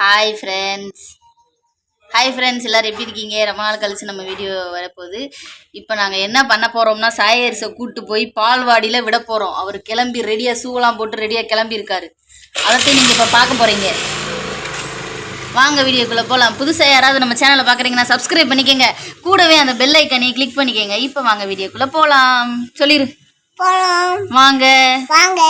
Hi friends hi friends எல்லோரும் எப்படி இருக்கீங்க? ரொம்ப நாள் கழிச்சு நம்ம வீடியோ வரப்போகுது. இப்போ நாங்கள் என்ன பண்ண போகிறோம்னா சாயரிசை கூட்டு போய் பால்வாடியில் விட போகிறோம் அவர் கிளம்பி ரெடியாக ஷூலாம் போட்டு ரெடியாக கிளம்பியிருக்காரு. அதைத்தையும் நீங்கள் இப்போ பார்க்க போகிறீங்க வாங்க வீடியோக்குள்ளே போகலாம் புதுசாக யாராவது நம்ம சேனலை பார்க்குறீங்கன்னா சப்ஸ்கிரைப் பண்ணிக்கோங்க. கூடவே அந்த பெல் ஐக்கனை கிளிக் பண்ணிக்கோங்க. இப்போ வாங்க வீடியோக்குள்ளே போகலாம் சொல்லிடு போலாம். வாங்க. வாங்க.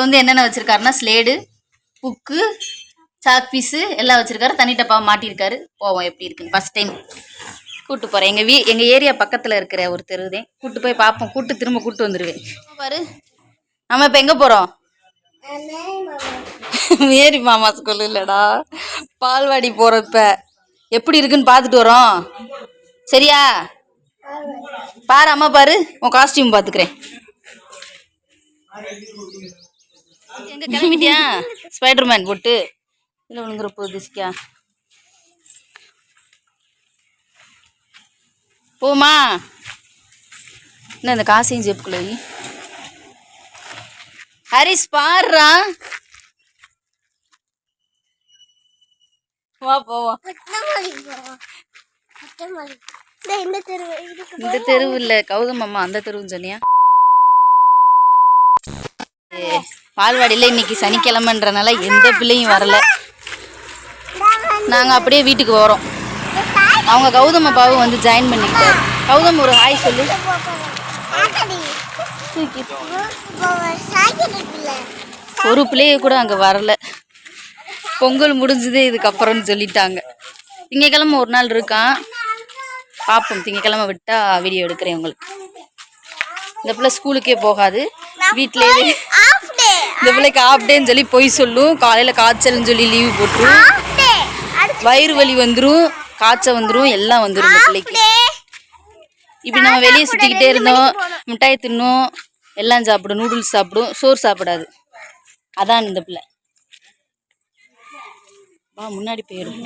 பேக்குள்ளே வந்து என்னென்ன வச்சுருக்காருன்னா ஸ்லேடு புக்கு சாக் பீஸு எல்லாம் வச்சுருக்காரு. தனி டப்பா மாட்டியிருக்காரு. போவோம் எப்படி இருக்குன்னு. ஃபஸ்ட் டைம் கூட்டு போகிறேன் எங்கள் வீ எங்கள் ஏரியா பக்கத்தில் இருக்கிற ஒரு தெருதேன் கூட்டு போய் பார்ப்போம். கூட்டு திரும்ப கூட்டு வந்துடுவேன் பாரு. நம்ம இப்போ எங்கே போகிறோம் மேரி மாமா ஸ்கூல் இல்லைடா. பால்வாடி போகிறப்ப எப்படி இருக்குன்னு பார்த்துட்டு வரோம். சரியா? பாரு அம்மா பாரு. உன் காஸ்டியூம் பார்த்துக்கிறேன் எங்க கிளம்பிட்டியா? ஸ்பைடர்மேன் போட்டு. இல்லை விழுங்குற போகுது திசிக்கா போமா என்ன இந்த காசையும் ஜெப்புக்குள்ள ஹரிஸ் பாடுறா வா போவோம் இந்த தெரு இந்த தெருவு இல்ல கௌதம் அம்மா அந்த தெருவுன்னு சொன்னியா? ஏ, பால்வாடியில் இன்னைக்கு சனிக்கிழமைன்றனால எந்த பிள்ளையும் வரல. நாங்கள் அப்படியே வீட்டுக்கு வரோம். அவங்க கௌதம் அப்பாவும் வந்து ஜாயின் பண்ணிக்கிட்டாரு. கௌதம் ஒரு ஹாய் சொல்லு. ஒரு பிள்ளைய கூட அங்கே வரல. பொங்கல் முடிஞ்சதே இதுக்கப்புறம்னு சொல்லிட்டாங்க. திங்கக்கிழமை ஒரு நாள் இருக்கான். பார்ப்போம் திங்கக்கிழமை விட்டால் வீடியோ எடுக்கிறேன் உங்களுக்கு. இந்த பிள்ளை ஸ்கூலுக்கே போகாது. வீட்டிலேயே இந்த பிள்ளைக்கு ஆஃப் டேன்னு சொல்லி பொய் சொல்லும். காலையில் காய்ச்சல்னு சொல்லி லீவு போட்டுரும். வயிறு வலி வந்துடும் காய்ச்சல் வந்துடும் எல்லாம் வந்துடும் இந்த பிள்ளைக்கு. இப்படி நம்ம வெளியே சுற்றிக்கிட்டே இருந்தோம். மிட்டாய் தின்னும். எல்லாம் சாப்பிடும் நூடுல்ஸ் சாப்பிடும் சோறு சாப்பிடாது. அதான் இந்த பிள்ளை. வா முன்னாடி போயிடும்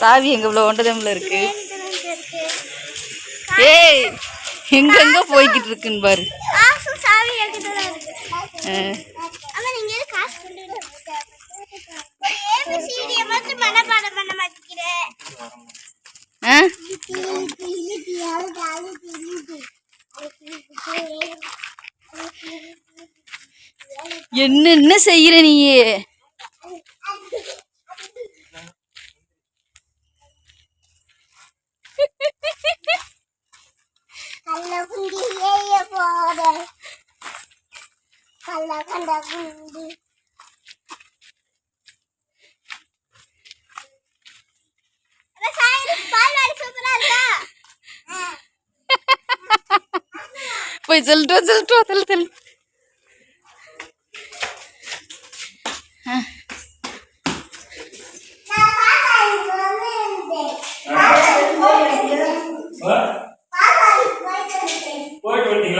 சாவி எங்க இவ்வளோ ஒன்றதம்ல இருக்கு? ஏய் எங்கெங்க போய்கிட்டு இருக்குன்னு பாரு காசு சாவி என்கிட்ட கல்ல குண்டி ஏய போற கல்ல கண்ட குண்டி போய் சொல்லிட்டு வா, சொல்லிட்டு வா, தள்ளு தள்ளு போயிட்டு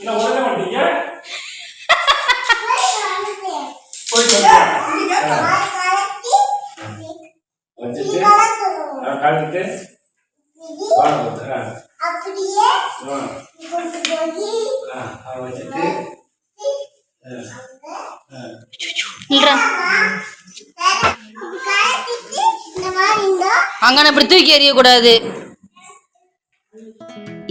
என்ன உடனே போயிட்டு வச்சுட்டு அப்படியே வச்சுட்டு அங்கன இப்படி தூக்கி எறியக்கூடாது.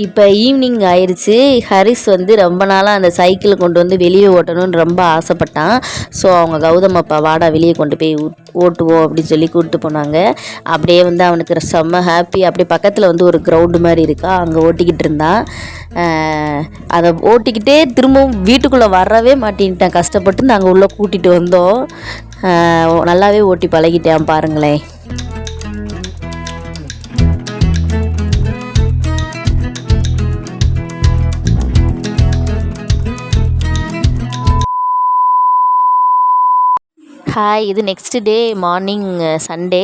இப்போ ஈவினிங் ஆயிடுச்சு ஹரிஸ் வந்து ரொம்ப நாளாக அந்த சைக்கிள் கொண்டு வந்து வெளியே ஓட்டணும்னு ரொம்ப ஆசைப்பட்டான். ஸோ அவங்க கௌதம் அப்பா வாடா வெளியே கொண்டு போய் ஓட்டுவோம் அப்படின்னு சொல்லி கூப்பிட்டு போனாங்க. அப்படியே வந்து அவனுக்கு செம்ம ஹாப்பி அப்படியே பக்கத்தில் வந்து ஒரு கிரவுண்டு மாதிரி இருக்கா. அங்கே ஓட்டிக்கிட்டு இருந்தான். அதை ஓட்டிக்கிட்டே திரும்பவும் வீட்டுக்குள்ளே வரவே மாட்டேன்ட்டான். கஷ்டப்பட்டு நாங்கள் உள்ளே கூட்டிகிட்டு வந்தோம். நல்லாவே ஓட்டி பழகிட்டேன் பாருங்களேன். ஹாய் இது நெக்ஸ்ட் டே மார்னிங் சண்டே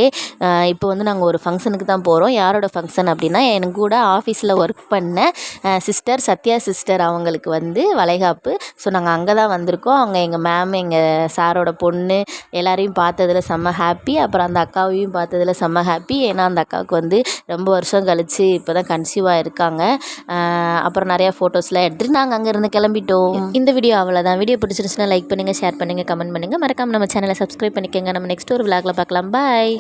இப்போ வந்து நாங்கள் ஒரு ஃபங்க்ஷனுக்கு தான் போகிறோம் யாரோட ஃபங்க்ஷன் அப்படின்னா எனக்கு கூட ஆஃபீஸில் ஒர்க் பண்ண சிஸ்டர் சத்யா சிஸ்டர் அவங்களுக்கு வந்து வளைகாப்பு. ஸோ நாங்கள் அங்கே தான் வந்திருக்கோம் அவங்க எங்கள் மேம் எங்கள் சாரோட பொண்ணு எல்லாரையும் பார்த்ததில் செம்ம ஹாப்பி அப்புறம் அந்த அக்காவையும் பார்த்ததில் செம்ம ஹாப்பி ஏன்னா அந்த அக்காவுக்கு வந்து ரொம்ப வருஷம் கழித்து இப்போ தான் கன்சீவாக இருக்காங்க. Uh, அப்புறம் நிறையா ஃபோட்டோஸ்லாம் எடுத்துகிட்டு நாங்கள் அங்கேருந்து கிளம்பிட்டோம். இந்த வீடியோ அவ்வளோதான் வீடியோ பிடிச்சிருச்சுன்னா லைக் பண்ணுங்கள் ஷேர் பண்ணுங்கள் கமெண்ட் பண்ணுங்கள் மறக்காமல் நம்ம சேனலை சப்ஸ்கிரைப் பண்ணிக்கோங்க. நம்ம நெக்ஸ்ட் ஒரு விளாகில் பார்க்கலாம். பாய்